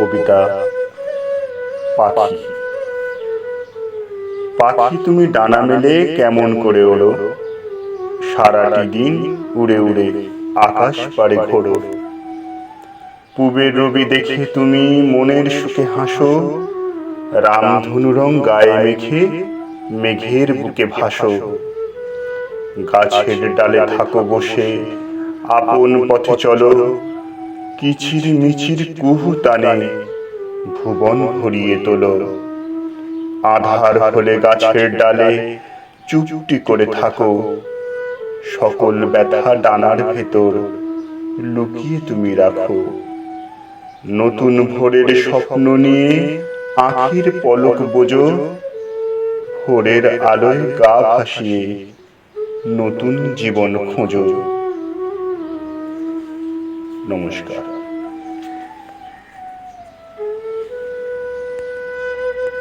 কবিতা, পাখি। পাখি তুমি ডানা মেলে কেমন করে ওড়ো সারাটি দিন উড়ে উড়ে আকাশ পাড়ে ঘোরো। পূবের রবি দেখে তুমি মনের সুখে হাসো। রামধনু রং গায়ে মেখে মেঘের বুকে ভাসো। গাছের ডালে থাকো বসে, আপন পথে চলো। কিচির মিচির কুহু টানে, ভুবন ভরিয়ে তোলো। আধার হলে গাছের ডালে চুপটি করে থাকো। সকল ব্যথা ডানার ভেতর লুকিয়ে তুমি রাখো। নতুন ভোরের স্বপ্ন নিয়ে আখির পলক বোঝো। ভোরের আলোয় গা ভাসিয়ে নতুন জীবন খোঁজো। নমস্কার